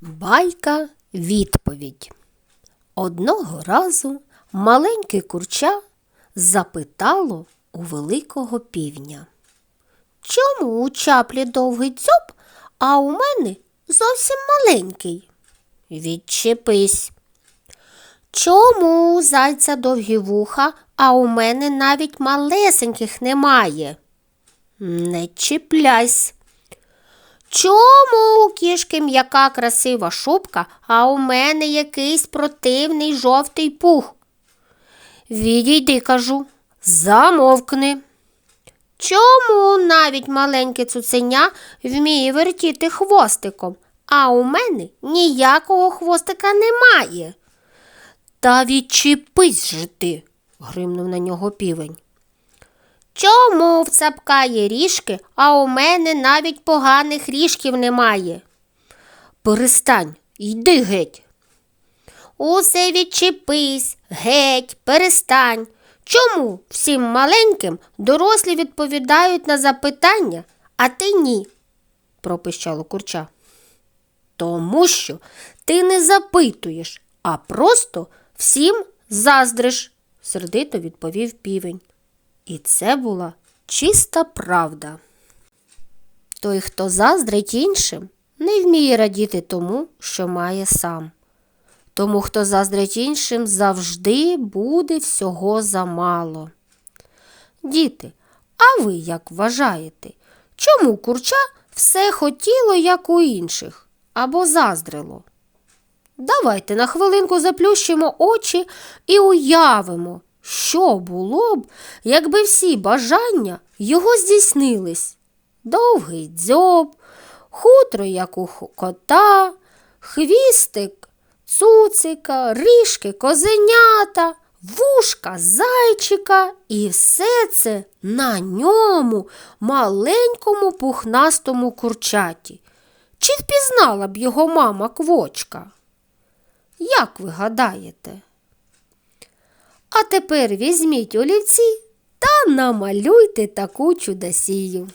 Байка відповідь. Одного разу маленьке курча запитало у великого півня. Чому у чаплі довгий дзьоб, а у мене зовсім маленький? Відчепись. Чому у зайця довгі вуха, а у мене навіть малесеньких немає? Не чіпляйсь. Чому у кішки м'яка красива шубка, а у мене якийсь противний жовтий пух? Відійди, кажу, замовкни. Чому навіть маленьке цуценя вміє вертіти хвостиком, а у мене ніякого хвостика немає? Та відчепись же ти, гримнув на нього півень. Чому в цапка є ріжки, а у мене навіть поганих ріжків немає? Перестань, йди геть. Усе відчепись, геть, перестань. Чому всім маленьким дорослі відповідають на запитання, а ти ні? пропищало курча. Тому що ти не запитуєш, а просто всім заздриш, сердито відповів півень. І це була чиста правда. Той, хто заздрить іншим, не вміє радіти тому, що має сам. Тому, хто заздрить іншим, завжди буде всього замало. Діти, а ви як вважаєте, чому курча все хотіло, як у інших, або заздрило? Давайте на хвилинку заплющимо очі і уявимо, що було б, якби всі бажання його здійснились. Довгий дзьоб, хутро, як у кота, хвістик, цуцика, ріжки, козенята, вушка зайчика і все це на ньому, маленькому пухнастому курчаті. Чи впізнала б його мама квочка? Як ви гадаєте? А тепер візьміть олівці та намалюйте таку чудосію.